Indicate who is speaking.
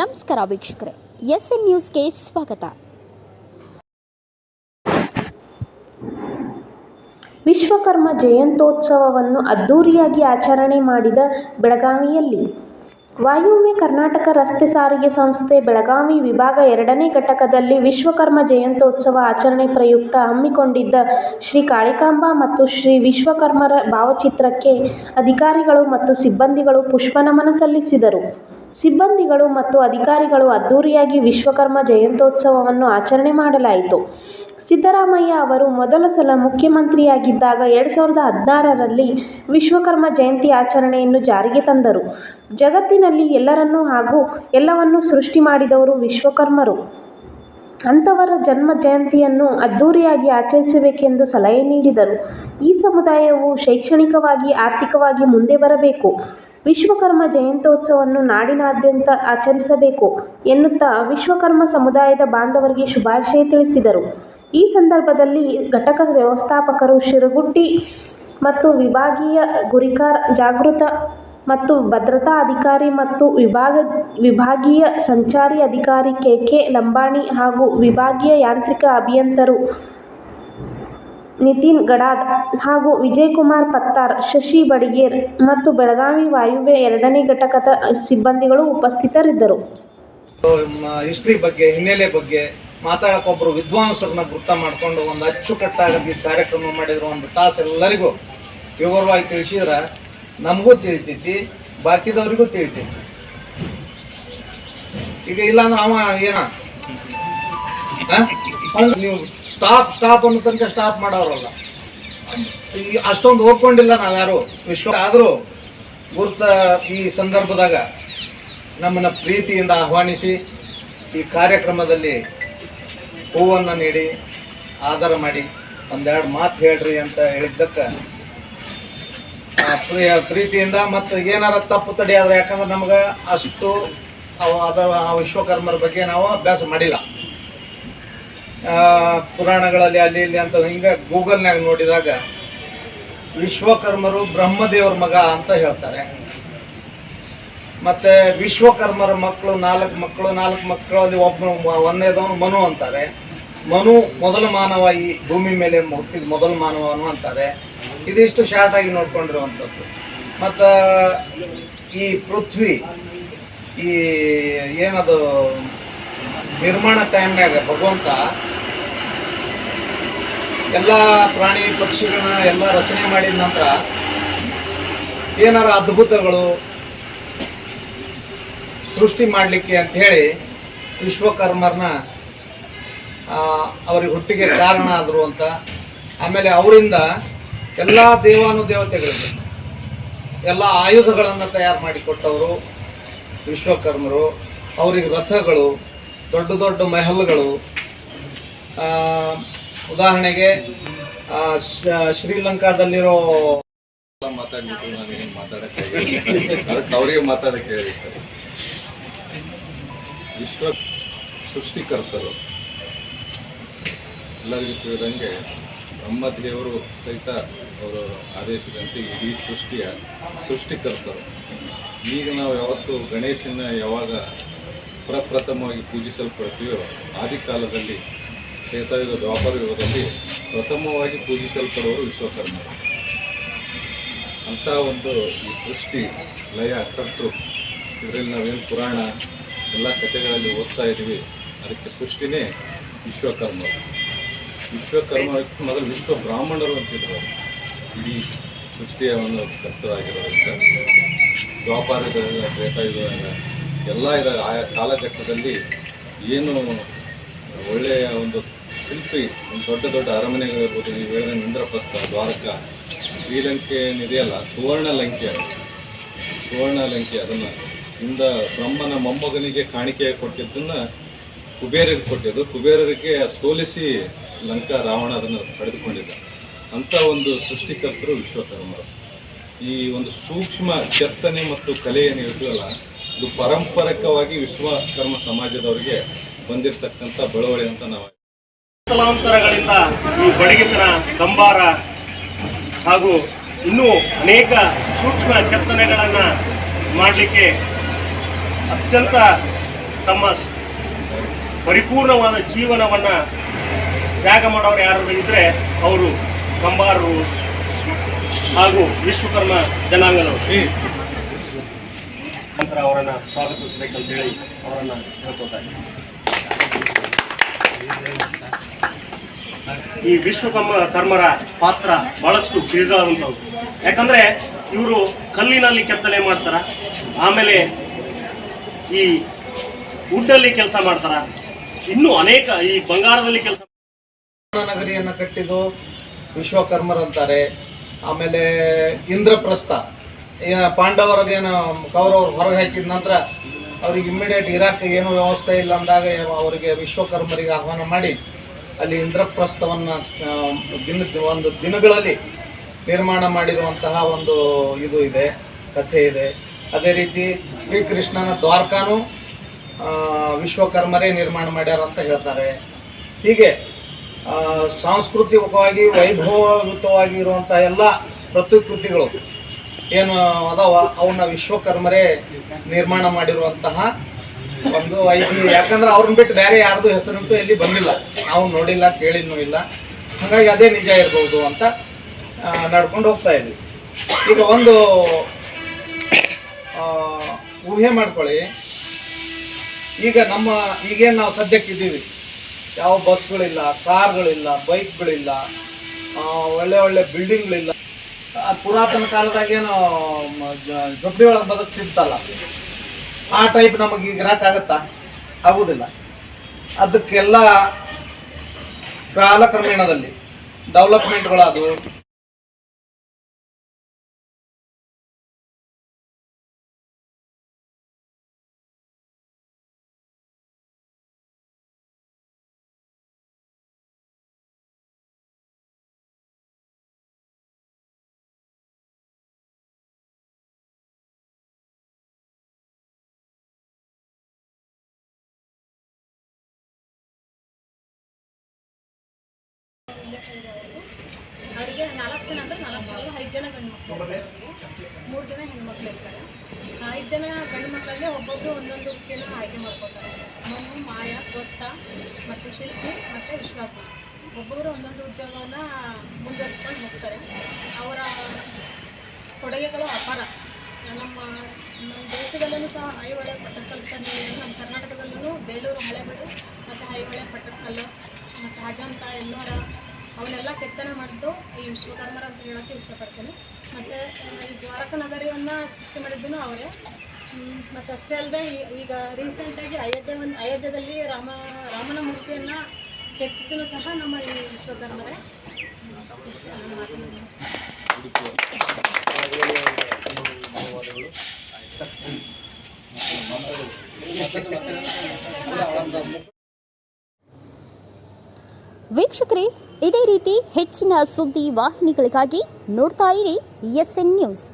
Speaker 1: ನಮಸ್ಕಾರ ವೀಕ್ಷಕರೇ S N ನ್ಯೂಸ್ಗೆ ಸ್ವಾಗತ.
Speaker 2: ವಿಶ್ವಕರ್ಮ ಜಯಂತ್ಯೋತ್ಸವವನ್ನು ಅದ್ದೂರಿಯಾಗಿ ಆಚರಣೆ ಮಾಡಿದ ಬೆಳಗಾವಿಯಲ್ಲಿ ವಾಯುವ್ಯ ಕರ್ನಾಟಕ ರಸ್ತೆ ಸಾರಿಗೆ ಸಂಸ್ಥೆ ಬೆಳಗಾವಿ ವಿಭಾಗ ಎರಡನೇ ಘಟಕದಲ್ಲಿ ವಿಶ್ವಕರ್ಮ ಜಯಂತ್ಯೋತ್ಸವ ಆಚರಣೆ ಪ್ರಯುಕ್ತ ಹಮ್ಮಿಕೊಂಡಿದ್ದ ಶ್ರೀ ಕಾಳಿಕಾಂಬಾ ಮತ್ತು ಶ್ರೀ ವಿಶ್ವಕರ್ಮರ ಭಾವಚಿತ್ರಕ್ಕೆ ಅಧಿಕಾರಿಗಳು ಮತ್ತು ಸಿಬ್ಬಂದಿಗಳು ಪುಷ್ಪನಮನ ಸಲ್ಲಿಸಿದರು. ಸಿಬ್ಬಂದಿಗಳು ಮತ್ತು ಅಧಿಕಾರಿಗಳು ಅದ್ದೂರಿಯಾಗಿ ವಿಶ್ವಕರ್ಮ ಜಯಂತ್ಯೋತ್ಸವವನ್ನು ಆಚರಣೆ ಮಾಡಲಾಯಿತು. ಸಿದ್ದರಾಮಯ್ಯ ಅವರು ಮೊದಲ ಸಲ ಮುಖ್ಯಮಂತ್ರಿಯಾಗಿದ್ದಾಗ ಎರಡು ಸಾವಿರದ ಹದಿನಾರರಲ್ಲಿ ವಿಶ್ವಕರ್ಮ ಜಯಂತಿ ಆಚರಣೆಯನ್ನು ಜಾರಿಗೆ ತಂದರು. ಜಗತ್ತಿನಲ್ಲಿ ಎಲ್ಲರನ್ನೂ ಹಾಗೂ ಎಲ್ಲವನ್ನೂ ಸೃಷ್ಟಿ ಮಾಡಿದವರು ವಿಶ್ವಕರ್ಮರು. ಅಂಥವರ ಜನ್ಮ ಜಯಂತಿಯನ್ನು ಅದ್ಧೂರಿಯಾಗಿ ಆಚರಿಸಬೇಕೆಂದು ಸಲಹೆ ನೀಡಿದರು. ಈ ಸಮುದಾಯವು ಶೈಕ್ಷಣಿಕವಾಗಿ, ಆರ್ಥಿಕವಾಗಿ ಮುಂದೆ ಬರಬೇಕು. ವಿಶ್ವಕರ್ಮ ಜಯಂತ್ಯೋತ್ಸವವನ್ನು ನಾಡಿನಾದ್ಯಂತ ಆಚರಿಸಬೇಕು ಎನ್ನುತ್ತಾ ವಿಶ್ವಕರ್ಮ ಸಮುದಾಯದ ಬಾಂಧವರಿಗೆ ಶುಭಾಶಯ ತಿಳಿಸಿದರು. ಈ ಸಂದರ್ಭದಲ್ಲಿ ಘಟಕ ವ್ಯವಸ್ಥಾಪಕರು ಶಿರಗುಟ್ಟಿ ಮತ್ತು ವಿಭಾಗೀಯ ಗುರಿಕಾರ ಜಾಗೃತ ಮತ್ತು ಭದ್ರತಾ ಅಧಿಕಾರಿ ಮತ್ತು ವಿಭಾಗ ವಿಭಾಗೀಯ ಸಂಚಾರಿ ಅಧಿಕಾರಿ ಕೆ ಕೆ ಲಂಬಾಣಿ ಹಾಗೂ ವಿಭಾಗೀಯ ಯಾಂತ್ರಿಕ ಅಭಿಯಂತರು ನಿತಿನ್ ಗಡಾದ್ ಹಾಗೂ ವಿಜಯಕುಮಾರ್ ಪತ್ತಾರ್, ಶಶಿ ಬಡಿಗೇರ್ ಮತ್ತು ಬೆಳಗಾವಿ ವಾಯುವ್ಯ ಎರಡನೇ ಘಟಕದ ಸಿಬ್ಬಂದಿಗಳು ಉಪಸ್ಥಿತರಿದ್ದರು.
Speaker 3: ಹಿಸ್ಟ್ರಿ ಬಗ್ಗೆ, ಹಿನ್ನೆಲೆ ಬಗ್ಗೆ ಮಾತಾಡಕ್ಕೆ ಒಬ್ಬರು ವಿದ್ವಾಂಸರನ್ನ ಗುರ್ತ ಮಾಡ್ಕೊಂಡು ಒಂದು ಅಚ್ಚುಕಟ್ಟಾಗಿ ಕಾರ್ಯಕ್ರಮ ಮಾಡಿದ್ರು ಒಂದು ತಾಸು ಎಲ್ಲರಿಗೂ ವಿವರವಾಗಿ ತಿಳಿಸಿದ್ರೆ ನಮಗೂ ತಿಳಿತೈತಿ, ಬಾಕಿದವ್ರಿಗೂ ತಿಳಿತೈತಿ. ಈಗ ಇಲ್ಲಾಂದ್ರೆ ಅವ ಏನ? ನೀವು ಸ್ಟಾಪ್ ಸ್ಟಾಪ್ ಅನ್ನೋ ತನಕ ಸ್ಟಾಪ್ ಮಾಡೋರಲ್ಲ. ಈಗ ಅಷ್ಟೊಂದು ಹೋಗ್ಕೊಂಡಿಲ್ಲ ನಾವ್ಯಾರು? ವಿಶ್ವ ಆದರೂ ಗುರುತ ಈ ಸಂದರ್ಭದಾಗ ನಮ್ಮನ್ನು ಪ್ರೀತಿಯಿಂದ ಆಹ್ವಾನಿಸಿ ಈ ಕಾರ್ಯಕ್ರಮದಲ್ಲಿ ಹೂವನ್ನು ನೀಡಿ, ಆಧಾರ ಮಾಡಿ ಒಂದೆರಡು ಮಾತು ಹೇಳ್ರಿ ಅಂತ ಹೇಳಿದ್ದಕ್ಕೆ. ಪ್ರಿಯ ಪ್ರೀತಿಯಿಂದ ಮತ್ತು ಏನಾರ ತಪ್ಪು ತಡಿ ತಡೆಯಾದ್ರೆ ಯಾಕಂದ್ರೆ ನಮ್ಗೆ ಅಷ್ಟು ಅದರ ಆ ವಿಶ್ವಕರ್ಮರ ಬಗ್ಗೆ ನಾವು ಅಭ್ಯಾಸ ಮಾಡಿಲ್ಲ. ಪುರಾಣಗಳಲ್ಲಿ ಅಲ್ಲಿ ಇಲ್ಲಿ ಅಂತ ಹಿಂಗೆ ಗೂಗಲ್ನಾಗ ನೋಡಿದಾಗ ವಿಶ್ವಕರ್ಮರು ಬ್ರಹ್ಮದೇವ್ರ ಮಗ ಅಂತ ಹೇಳ್ತಾರೆ. ಮತ್ತು ವಿಶ್ವಕರ್ಮರ ಮಕ್ಕಳು ನಾಲ್ಕು ಮಕ್ಕಳು ನಾಲ್ಕು ಮಕ್ಕಳಲ್ಲಿ ಒಬ್ಬ ಒಂದನೇದವನು ಮನು ಅಂತಾರೆ. ಮನು ಮೊದಲ ಮಾನವ ಈ ಭೂಮಿ ಮೇಲೆ ಹುಟ್ಟಿದ ಮೊದಲ ಮಾನವನು ಅಂತಾರೆ. ಇದಿಷ್ಟು ಶಾರ್ಟ್ ಆಗಿ ನೋಡ್ಕೊಂಡಿರುವಂಥದ್ದು. ಮತ್ತು ಈ ಪೃಥ್ವಿ, ಈ ಏನದು, ನಿರ್ಮಾಣ ಟೈಮ್ನಾಗ ಭಗವಂತ ಎಲ್ಲ ಪ್ರಾಣಿ ಪಕ್ಷಿಗಳನ್ನ ಎಲ್ಲ ರಚನೆ ಮಾಡಿದ ನಂತರ ಏನಾರ ಅದ್ಭುತಗಳು ಸೃಷ್ಟಿ ಮಾಡಲಿಕ್ಕೆ ಅಂತ ಹೇಳಿ ವಿಶ್ವಕರ್ಮರನ್ನ ಅವ್ರಿಗೆ ಹುಟ್ಟಿಗೆ ಕಾರಣ ಆದರು ಅಂತ. ಆಮೇಲೆ ಅವರಿಂದ ಎಲ್ಲ ದೇವಾನುದೇವತೆಗಳಿಗೆ ಎಲ್ಲ ಆಯುಧಗಳನ್ನು ತಯಾರು ಮಾಡಿಕೊಟ್ಟವರು ವಿಶ್ವಕರ್ಮರು. ಅವರಿಗೆ ರಥಗಳು, ದೊಡ್ಡ ದೊಡ್ಡ ಮೆಹಲ್ಗಳು. ಉದಾಹರಣೆಗೆ ಶ್ರೀಲಂಕಾದಲ್ಲಿರೋ
Speaker 4: ಮಾತಾಡ್ಬಿಟ್ಟು ನನಗೆ ಮಾತಾಡಕ್ಕೆ ಅವರಿಗೆ ಮಾತಾಡಕ್ಕೆ ಹೇಳಿ ವಿಶ್ವ ಸೃಷ್ಟಿಕರ್ತರು. ಎಲ್ಲರಿಗೂ ತಿಳಿದಂಗೆ ಬ್ರಹ್ಮದೇವರು ಸಹಿತ ಅವರು ಆದೇಶದಂತೆ ಇಡೀ ಸೃಷ್ಟಿಯ ಸೃಷ್ಟಿಕರ್ತರು. ಈಗ ನಾವು ಯಾವತ್ತು ಗಣೇಶನ ಯಾವಾಗ ಪ್ರಪ್ರಥಮವಾಗಿ ಪೂಜಿಸಲ್ಪಡ್ತೀವೋ ಆದಿಕಾಲದಲ್ಲಿ ತ್ರೇತಾಯುಗ ದ್ವಾಪರ ಯುಗದಲ್ಲಿ ಪ್ರಥಮವಾಗಿ ಪೂಜಿಸಲ್ಪಡುವರು ವಿಶ್ವಕರ್ಮರು ಅಂಥ ಒಂದು ಈ ಸೃಷ್ಟಿ, ಲಯ ಕಟ್ಟು ಇದರಲ್ಲಿ ನಾವೇನು ಪುರಾಣ ಎಲ್ಲ ಕಥೆಗಳಲ್ಲಿ ಓದ್ತಾ ಇದ್ದೀವಿ, ಅದಕ್ಕೆ ಸೃಷ್ಟಿನೇ ವಿಶ್ವಕರ್ಮ. ವಿಶ್ವಕರ್ಮ ಮೊದಲು ವಿಶ್ವ ಬ್ರಾಹ್ಮಣರು ಅಂತಿದ್ರು. ಇಡೀ ಸೃಷ್ಟಿಯ ಒಂದು ಕರ್ತರಾಗಿರೋದ್ರಿಂದ ದ್ವಾಪಾರದಾಗ ಇದು ಎಲ್ಲ ಇದಾಗ ಆಯಾ ಕಾಲಘಟ್ಟದಲ್ಲಿ ಏನು ಒಳ್ಳೆಯ ಒಂದು ಶಿಲ್ಪಿ, ಒಂದು ದೊಡ್ಡ ದೊಡ್ಡ ಅರಮನೆಗಳಿರ್ಬೋದು ನೀವು ಹೇಳಿದ್ರೆ ಇಂದ್ರಪ್ರಸ್ಥ, ದ್ವಾರಕ, ಶ್ರೀಲಂಕೆ ಏನಿದೆಯಲ್ಲ ಸುವರ್ಣ ಲಂಕೆ. ಸುವರ್ಣ ಲಂಕೆ ಅದನ್ನು ಇಂದ ಬ್ರಹ್ಮನ ಮೊಮ್ಮಗನಿಗೆ ಕಾಣಿಕೆ ಕೊಟ್ಟಿದ್ದನ್ನು ಕುಬೇರರಿಗೆ ಕೊಟ್ಟಿದ್ದು ಕುಬೇರರಿಗೆ ಸೋಲಿಸಿ ಲಂಕಾ ರಾವಣ ಅದನ್ನು ಪಡೆದುಕೊಂಡಿದ್ದ. ಅಂಥ ಒಂದು ಸೃಷ್ಟಿಕರ್ತರು ವಿಶ್ವಕರ್ಮರು. ಈ ಒಂದು ಸೂಕ್ಷ್ಮ ಕೆತ್ತನೆ ಮತ್ತು ಕಲೆ ಏನು ಹೇಳ್ತೀವಲ್ಲ, ಇದು ಪಾರಂಪರಿಕವಾಗಿ ವಿಶ್ವಕರ್ಮ ಸಮಾಜದವರಿಗೆ ಬಂದಿರತಕ್ಕಂಥ ಬಳುವಳಿ ಅಂತ ನಾವು
Speaker 5: ತಲಾಂತರಗಳಿಂದ ಈ ಬಡಗಿತನ ಕಂಬಾರ ಹಾಗೂ ಇನ್ನೂ ಅನೇಕ ಸೂಕ್ಷ್ಮ ಕೆತ್ತನೆಗಳನ್ನು ಮಾಡಲಿಕ್ಕೆ ಅತ್ಯಂತ ತಮ್ಮ ಪರಿಪೂರ್ಣವಾದ ಜೀವನವನ್ನ ತ್ಯಾಗ ಮಾಡೋರು ಯಾರು ಇದ್ರೆ ಅವರು ಕಂಬಾರರು ಹಾಗೂ ವಿಶ್ವಕರ್ಮ ಜನಾಂಗದವರು. ನಂತರ ಅವರನ್ನ ಸ್ವಾಗತಿಸಬೇಕಂತ ಹೇಳಿ ಅವರನ್ನ ಹೇಳ್ಕೊತಾರೆ ಈ ವಿಶ್ವಕರ್ಮ ಕರ್ಮರ ಪಾತ್ರ ಬಹಳಷ್ಟು ಕಿರಿದಾದಂಥವ್ರು ಯಾಕಂದ್ರೆ ಇವರು ಕಲ್ಲಿನಲ್ಲಿ ಕೆತ್ತನೆ ಮಾಡ್ತಾರ ಆಮೇಲೆ ಈ ವುಡ್ಡಲ್ಲಿ ಕೆಲಸ ಮಾಡ್ತಾರ. ಇನ್ನೂ ಅನೇಕ ಈ ಬಂಗಾರದಲ್ಲಿ ಕೆಲಸ
Speaker 3: ನಗರಿಯನ್ನು ಕಟ್ಟಿದ್ದು ವಿಶ್ವಕರ್ಮರಂತಾರೆ ಆಮೇಲೆ ಇಂದ್ರಪ್ರಸ್ಥ ಏನ ಪಾಂಡವರದೇನು ಕೌರವರು ಹೊರಗೆ ಹಾಕಿದ ನಂತರ ಅವ್ರಿಗೆ ಇಮ್ಮಿಡಿಯೇಟ್ ಇರಾಕ್ ಏನು ವ್ಯವಸ್ಥೆ ಇಲ್ಲ ಅಂದಾಗ ಅವರಿಗೆ ವಿಶ್ವಕರ್ಮರಿಗೆ ಆಹ್ವಾನ ಮಾಡಿ ಅಲ್ಲಿ ಇಂದ್ರಪ್ರಸ್ಥವನ್ನು ದಿನ, ಒಂದು ದಿನಗಳಲ್ಲಿ ನಿರ್ಮಾಣ ಮಾಡಿರುವಂತಹ ಒಂದು ಇದು ಇದೆ, ಕಥೆ ಇದೆ. ಅದೇ ರೀತಿ ಶ್ರೀಕೃಷ್ಣನ ದ್ವಾರಕಾನು ವಿಶ್ವಕರ್ಮರೇ ನಿರ್ಮಾಣ ಮಾಡ್ಯಾರ ಅಂತ ಹೇಳ್ತಾರೆ. ಹೀಗೆ ಸಾಂಸ್ಕೃತಿಕವಾಗಿ, ವೈಭವಯುತವಾಗಿ ಇರುವಂಥ ಎಲ್ಲ ಪ್ರತಿಕೃತಿಗಳು ಏನು ಅದಾವ ಅವನ್ನ ವಿಶ್ವಕರ್ಮರೇ ನಿರ್ಮಾಣ ಮಾಡಿರುವಂತಹ ಒಂದು ಐದು ಯಾಕಂದ್ರೆ ಅವ್ರನ್ನ ಬಿಟ್ಟು ಬೇರೆ ಯಾರ್ದು ಹೆಸರಂತೂ ಇಲ್ಲಿ ಬಂದಿಲ್ಲ. ನಾವು ನೋಡಿಲ್ಲ, ಕೇಳಿನೂ ಇಲ್ಲ. ಹಾಗಾಗಿ ಅದೇ ನಿಜ ಇರ್ಬೋದು ಅಂತ ನಡ್ಕೊಂಡು ಹೋಗ್ತಾ ಇದ್ವಿ. ಈಗ ಒಂದು ಊಹೆ ಮಾಡ್ಕೊಳ್ಳಿ. ಈಗ ನಮ್ಮ, ಈಗೇನು ನಾವು ಸದ್ಯಕ್ಕಿದ್ದೀವಿ ಯಾವ ಬಸ್ಗಳಿಲ್ಲ, ಕಾರ್ಗಳಿಲ್ಲ, ಬೈಕ್ಗಳಿಲ್ಲ ಒಳ್ಳೆ ಒಳ್ಳೆ ಬಿಲ್ಡಿಂಗ್ಗಳಿಲ್ಲ. ಪುರಾತನ ಕಾಲದಾಗೇನು ಜೊಬ್ಬಿ ಒಳಗೆ ಬದುಕ್ತಿತ್ತಲ್ಲ. ಆ ಟೈಪ್ ನಮಗೆ ಈಗ ಇರೋಕ್ಕಾಗತ್ತಾ ಆಗುವುದಿಲ್ಲ ಅದಕ್ಕೆಲ್ಲ ಕಾಲಕ್ರಮೇಣದಲ್ಲಿ ಡೆವಲಪ್ಮೆಂಟ್ಗಳಾದವು
Speaker 6: ಅವರಿಗೆ ನಾಲ್ಕು ಜನ ಅಂದ್ರೆ ನಾಲ್ಕು ಜನ, ಐದು ಜನ ಗಂಡು ಮಕ್ಕಳು ಮೂರು ಜನ ಹೆಣ್ಮಕ್ಳು ಇರ್ತಾರೆ. ಐದು ಜನ ಗಂಡು ಮಕ್ಕಳಲ್ಲಿ ಒಬ್ಬೊಬ್ಬರು ಒಂದೊಂದು ಉಕ್ಕಿನ ಆಯ್ಕೆ ಮಾಡ್ಕೋತಾರೆ. ಮಮ್ಮು ಮಾಯ ದೋಸ್ತ ಮತ್ತು ಶಿಲ್ಪಿ ಮತ್ತು ವಿಶ್ವಾಸ ಒಬ್ಬೊಬ್ಬರು ಒಂದೊಂದು ಉದ್ಯೋಗವನ್ನು ಮುಂದುವರಿಸ್ಕೊಂಡು ಹೋಗ್ತಾರೆ. ಅವರ ಕೊಡುಗೆಗಳು ಅಪಾರ. ನಮ್ಮ ನಮ್ಮ ದೇಶದಲ್ಲೂ ಸಹ ಐಹೊಳೆ ಪಟ್ಟದಕಲ್ಲು ನಮ್ಮ ಕರ್ನಾಟಕದಲ್ಲೂ ಬೇಲೂರು, ಹಳೆಬೀಡು ಮತ್ತು ಐಹೊಳೆ ಪಟ್ಟದಕಲ್ಲು ಮತ್ತು ಅಜಂತ ಎಲ್ಲೋರ ಅವನ್ನೆಲ್ಲ ಕೆತ್ತನೆ ಮಾಡಿದ್ದು ಈ ವಿಶ್ವಕರ್ಮರ ಅಂತ ಹೇಳೋಕ್ಕೆ ಇಷ್ಟಪಡ್ತೀನಿ. ಮತ್ತು, ಈ ದ್ವಾರಕ ನಗರಿಯನ್ನು ಸೃಷ್ಟಿ ಮಾಡಿದ್ದೂ ಅವರೇ. ಮತ್ತು ಅಷ್ಟೇ ಅಲ್ಲದೆ ಈಗ ರೀಸೆಂಟಾಗಿ ಅಯೋಧ್ಯೆ ಒಂದು ಅಯೋಧ್ಯದಲ್ಲಿ ರಾಮ, ರಾಮನ ಮೂರ್ತಿಯನ್ನು ಕೆತ್ತಿದ್ದು ಸಹ ನಮ್ಮ ಈ ವಿಶ್ವಕರ್ಮರೇ.
Speaker 1: ವೀಕ್ಷಕರಿ ಇದೇ ರೀತಿ ಹೆಚ್ಚಿನ ಸುದ್ದಿ ವಾಹಿನಿಗಳಿಗಾಗಿ ನೋಡ್ತಾ ಇರಿ ಎಸ್ ಎನ್ ನ್ಯೂಸ್.